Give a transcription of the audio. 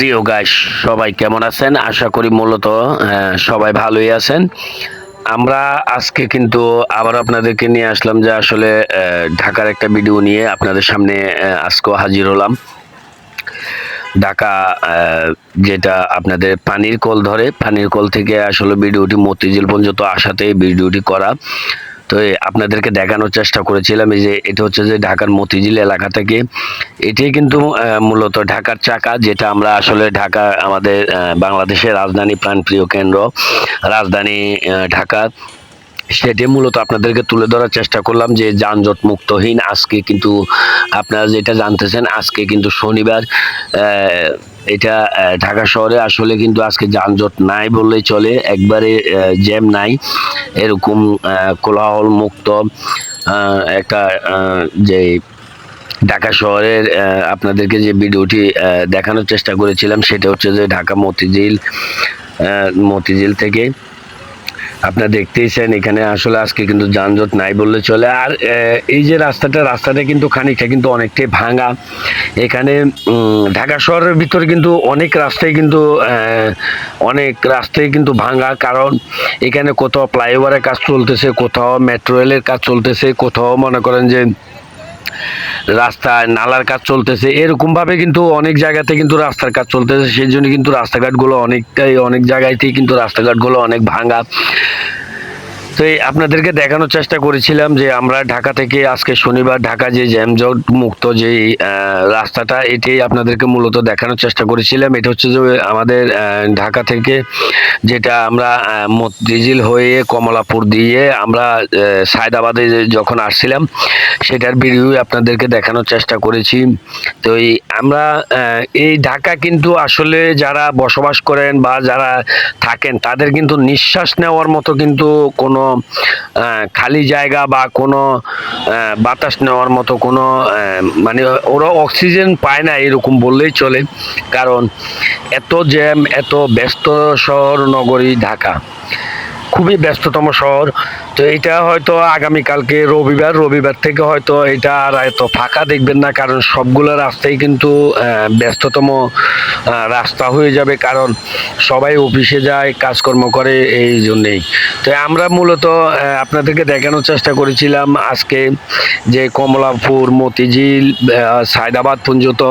প্রিয় গাইস সবাই কেমন আছেন? আশা করি মূলত সবাই ভালোই আছেন। আমরা আজকে কিন্তু আবার আপনাদেরকে নিয়ে আসলাম যে আসলে ঢাকার একটা ভিডিও নিয়ে আপনাদের সামনে আজকেও হাজির হলাম। ঢাকা যেটা আপনাদের পানির কল ধরে, পানির কল থেকে আসলে ভিডিওটি মতিঝিল পর্যন্ত আসাতে ভিডিওটি করা। তো আপনাদেরকে দেখানোর চেষ্টা করেছিলাম, এই যে এটা হচ্ছে যে ঢাকার মতিঝিল এলাকা থেকে। এটি কিন্তু মূলত ঢাকার চাকা, যেটা আমরা আসলে ঢাকা আমাদের বাংলাদেশের রাজধানী প্রাণপ্রিয় কেন্দ্র। রাজধানী ঢাকা। সেটি মূলত আপনাদেরকে তুলে ধরার চেষ্টা করলাম যে যানজট মুক্তহীন আজকে কিন্তু আপনারা যেটা জানতেছেন, আজকে কিন্তু শনিবার এটা ঢাকা শহরে আসলে কিন্তু আজকে যানজট নাই বললেই চলে, একবারে জ্যাম নাই, এরকম কোলাহল মুক্ত একটা যে ঢাকা শহরের আপনাদেরকে যে ভিডিওটি দেখানোর চেষ্টা করেছিলাম, সেটা হচ্ছে যে ঢাকা মতিঝিল মতিঝিল থেকে আপনারা দেখতেইছেন এখানে আসলে আজকে কিন্তু যানজট নাই বললে চলে। আর এই যে রাস্তাটা রাস্তাটা কিন্তু খানিকটা কিন্তু অনেকটাই ভাঙা। এখানে ঢাকা শহরের ভিতরে কিন্তু অনেক রাস্তায় কিন্তু অনেক রাস্তায় কিন্তু ভাঙা। কারণ এখানে কোথাও ফ্লাইওভারের কাজ চলতেছে, কোথাও মেট্রো রেলের কাজ চলতেছে, কোথাও মনে করেন যে রাস্তায় নালার কাজ চলতেছে। এরকমভাবে কিন্তু অনেক জায়গাতে কিন্তু রাস্তার কাজ চলতেছে। সেই জন্য কিন্তু রাস্তাঘাটগুলো অনেকটাই, অনেক জায়গাতেই কিন্তু রাস্তাঘাটগুলো অনেক ভাঙা। তো আপনাদেরকে দেখানোর চেষ্টা করেছিলাম যে আমরা ঢাকা থেকে আজকে শনিবার ঢাকা যে জ্যামজট মুক্ত যে রাস্তাটা এটাই আপনাদেরকে মূলত দেখানোর চেষ্টা করেছিলাম। এটা হচ্ছে যে আমাদের ঢাকা থেকে যেটা আমরা আহ, মতিঝিল হয়ে কমলাপুর দিয়ে আমরা সায়দাবাদে যখন আসছিলাম সেটার ভিডিও আপনাদেরকে দেখানোর চেষ্টা করেছি। তো এই আমরা এই ঢাকা কিন্তু আসলে যারা বসবাস করেন বা যারা থাকেন তাদের কিন্তু নিঃশ্বাস নেওয়ার মতো কিন্তু কোনো খালি জায়গা বা কোনো বাতাস নেওয়ার মতো কোনো মানে ওরা অক্সিজেন পায় না এরকম বললেই চলে। কারণ এত জ্যাম, এত ব্যস্ত শহর নগরী ঢাকা। খুবই ব্যস্ততম শহর। তো এটা হয়তো আগামীকালকে রবিবার রবিবার থেকে হয়তো এটা আর এত ফাঁকা দেখবেন না, কারণ সবগুলো রাস্তাই কিন্তু ব্যস্ততম রাস্তা হয়ে যাবে, কারণ সবাই অফিসে যায়, কাজকর্ম করে, এই জন্যেই। তো আমরা মূলত আপনাদেরকে দেখানোর চেষ্টা করেছিলাম আজকে যে কমলাপুর, মতিঝিল সায়দাবাদ পর্যন্ত